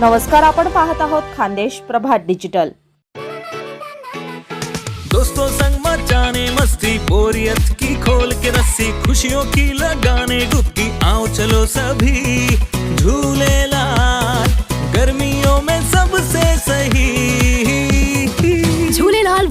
नमस्कार आपण पाहत आहोत खानदेश प्रभात डिजिटल दोस्तों संग मचाने मस्ती बोरियत की खोल के रस्सी खुशियों की लगाने डुबकी आओ चलो सभी झूले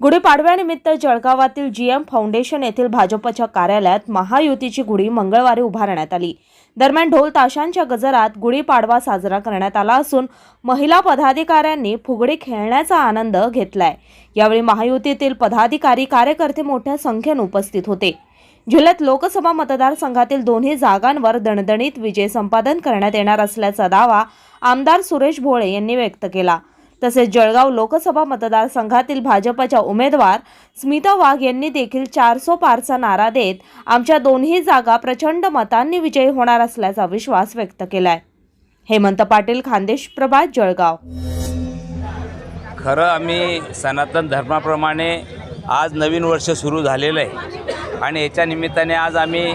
गुढीपाडव्यानिमित्त जळगावातील जीएम फाउंडेशन येथील भाजपच्या कार्यालयात महायुतीची गुढी मंगळवारी उभारण्यात आली. दरम्यान ढोल ताशांच्या गजरात गुढीपाडवा साजरा करण्यात आला असून महिला पदाधिकाऱ्यांनी फुगडी खेळण्याचा आनंद घेतलाय. यावेळी महायुतीतील पदाधिकारी कार्यकर्ते मोठ्या संख्येने उपस्थित होते. जिल्ह्यात लोकसभा मतदारसंघातील दोन्ही जागांवर दणदणीत विजय संपादन करण्यात येणार असल्याचा दावा आमदार सुरेश भोळे यांनी व्यक्त केला. तसेच जळगाव लोकसभा मतदारसंघातील भाजपच्या उमेदवार स्मिता वाघ यांनी देखील चारसो पारचा नारा देत आमच्या दोन्ही जागा प्रचंड मतांनी विजयी होणार असल्याचा विश्वास व्यक्त केलाय. हेमंत पाटील खानदेश प्रभात जळगाव. खरं आम्ही सनातन धर्माप्रमाणे आज नवीन वर्ष सुरू झालेलं आहे. आणि याच्या निमित्ताने आज आम्ही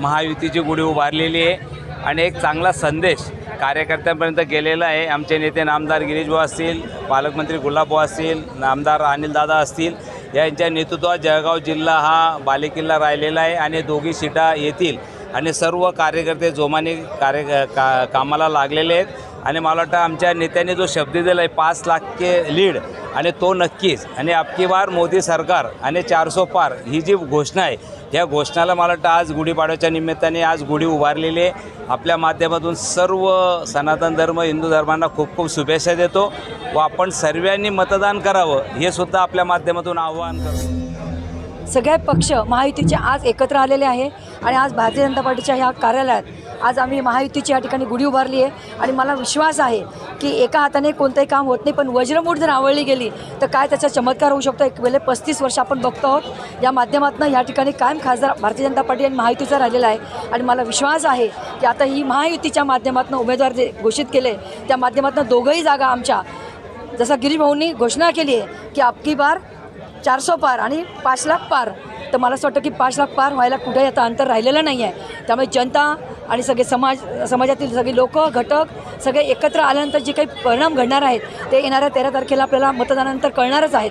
महायुतीची गुढी उभारलेली आहे. आणि एक चांगला संदेश कार्यकर्त्यांपर्यंत गेलेला आहे. आमचे नेते नामदार गिरीशभाऊ असतील पालकमंत्री गुलाबभाऊ असतील नामदार अनिलदादा असतील यांच्या नेतृत्वात जळगाव जिल्हा हा बालेकिल्ला राहिलेला आहे आणि दोघी सीटा येतील. आणि सर्व कार्यकर्ते जोमाने कार्य का कामाला लागलेले आहेत. आणि मला वाटतं आमच्या नेत्यांनी जो शब्द दिला आहे पाच लाखचे लीड आणि तो नक्कीच. आणि अबकी बार मोदी सरकार आणि चारसो पार ही जी घोषणा आहे या घोषणाला मला वाटतं आज गुढीपाडव्याच्या निमित्ताने आज गुढी उभारलेली आहे. आपल्या माध्यमातून सर्व सनातन धर्म हिंदू धर्मांना खूप खूप शुभेच्छा देतो. व आपण सर्वांनी मतदान करावं हे सुद्धा आपल्या माध्यमातून आव्हान करतो. सगळे पक्ष महायुतीचे आज एकत्र आलेले आहे आणि आज भारतीय जनता पार्टीच्या ह्या कार्यालयात आज आम्ही महायुतीची या ठिकाणी गुढी उभारली आहे. आणि मला विश्वास आहे की एका हाताने कोणतंही काम होत नाही पण वज्रमूठ जर आवळली गेली तर काय त्याचा चमत्कार होऊ शकतो? एक वेळे पस्तीस वर्ष आपण बघतो आहोत. या माध्यमातून या ठिकाणी कायम खासदार भारतीय जनता पार्टी आणि महायुतीचा राहिलेला आहे. आणि मला विश्वास आहे की आता ही महायुतीच्या माध्यमातून उमेदवार जे घोषित केले त्या माध्यमातून दोघंही जागा आमच्या जसं गिरीभाऊंनी घोषणा केली आहे की आपकी बार चारसो पार आणि पाच लाख पार. तर मला असं वाटतं की पाच लाख पार व्हायला कुठेही आता अंतर राहिलेलं नाही आहे त्यामुळे जनता आणि सगळे समाज समाजातील सगळे लोक घटक सगळे एकत्र आल्यानंतर जे काही परिणाम घडणार आहेत ते येणाऱ्या तेरा तारखेला आपल्याला मतदानानंतर कळणारच आहेत.